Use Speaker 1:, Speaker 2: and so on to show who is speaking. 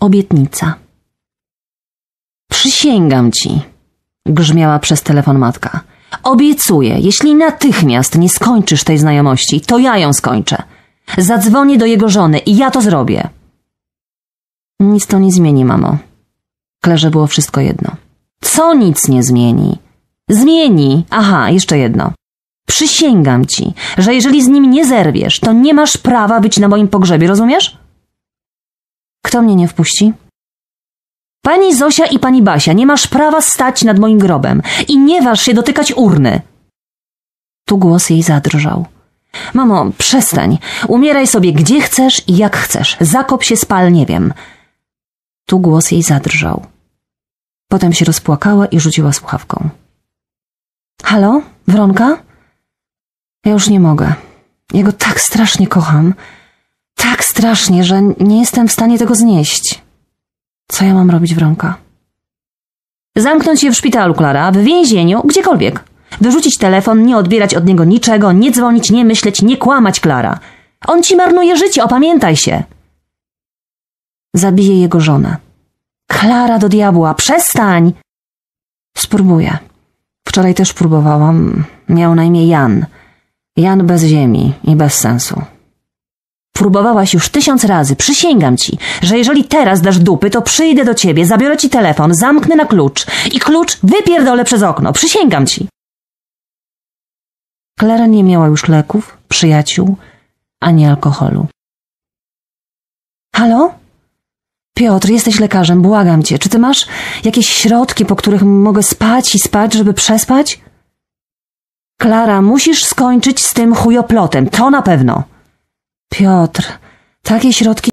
Speaker 1: Obietnica. Przysięgam ci, grzmiała przez telefon matka. Obiecuję, jeśli natychmiast nie skończysz tej znajomości, to ja ją skończę. Zadzwonię do jego żony i ja to zrobię. Nic to nie zmieni, mamo. Klerze było wszystko jedno. Co nic nie zmieni? Zmieni. Aha, jeszcze jedno. Przysięgam ci, że jeżeli z nim nie zerwiesz, to nie masz prawa być na moim pogrzebie, rozumiesz? Kto mnie nie wpuści? Pani Zosia i pani Basia, nie masz prawa stać nad moim grobem i nie waż się dotykać urny. Tu głos jej zadrżał. Mamo, przestań. Umieraj sobie gdzie chcesz i jak chcesz. Zakop się spal, nie wiem. Tu głos jej zadrżał. Potem się rozpłakała i rzuciła słuchawką. Halo, Wronka? Ja już nie mogę. Ja go tak strasznie kocham. Tak strasznie, że nie jestem w stanie tego znieść. Co ja mam robić, Wronka? Zamknąć się w szpitalu, Klara, w więzieniu, gdziekolwiek. Wyrzucić telefon, nie odbierać od niego niczego, nie dzwonić, nie myśleć, nie kłamać, Klara. On ci marnuje życie, opamiętaj się. Zabiję jego żonę. Klara do diabła, przestań! Spróbuję. Wczoraj też próbowałam. Miał na imię Jan. Jan bez ziemi i bez sensu. Próbowałaś już tysiąc razy, przysięgam ci, że jeżeli teraz dasz dupy, to przyjdę do ciebie, zabiorę ci telefon, zamknę na klucz i klucz wypierdolę przez okno, przysięgam ci. Klara nie miała już leków, przyjaciół, ani alkoholu. Halo? Piotr, jesteś lekarzem, błagam cię. Czy ty masz jakieś środki, po których mogę spać i spać, żeby przespać? Klara, musisz skończyć z tym chujoplotem, to na pewno. Piotr, takie środki